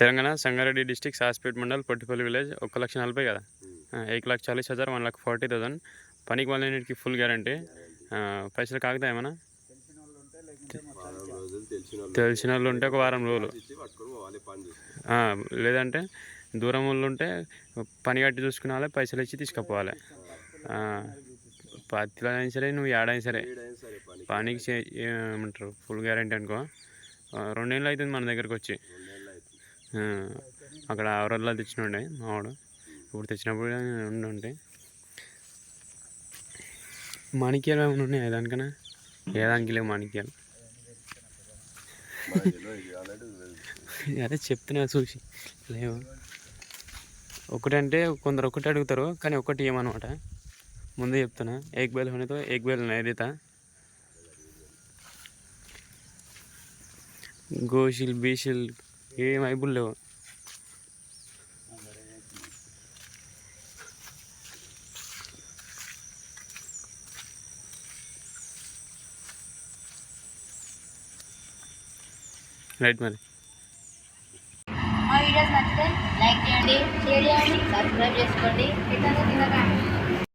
Telangana Sangareddy district Saspet mandal Pottipalli village ఒక లక్ష నలభై కదా. Hmm. ఎయిట్ లక్ష చాలీస్ హజార్ వన్ లాక్ ఫార్టీ థౌసండ్. పనికి వాళ్ళన్నిటికి ఫుల్ గ్యారంటీ. పైసలు కాగుతాయి ఏమన్నా? తెలిసిన వాళ్ళు ఉంటే ఒక వారం రోజులు. లేదంటే దూరం వాళ్ళు ఉంటే పని కట్టి చూసుకునే పైసలు ఇచ్చి తీసుకుపోవాలి. పత్తిలో అయినా సరే నువ్వు ఏడైనా సరే పనికి ఏమంటారు ఫుల్ గ్యారంటీ అనుకో. రెండేళ్ళు అవుతుంది మన దగ్గరకు వచ్చి అక్కడ ఆవరల్లో తెచ్చినండే మావాడు. ఇప్పుడు తెచ్చినప్పుడు ఉండుంటే. మాణిక్యాలు ఏమైనా ఉన్నాయా దానికన్నా? ఏ దానికి లేవు మాణిక్యాలు? అదే చెప్తున్నా చూసి. లేవు. ఒకటంటే కొందరు ఒకటి అడుగుతారు కానీ ఒకటి ఏమన్నమాట ముందే చెప్తున్నా. ఏక్ బేల్ హోనేతో ఏక్ బేల్ నైరిత గోషిల్ బీషిల్ ఏం ఐబుల్ లేవు. రైట్ మరి. మా వీడియోస్ నచ్చితే లైక్ చేయండి షేర్ చేయండి సబ్స్క్రైబ్ చేసుకోండి. ఇతను తినకండి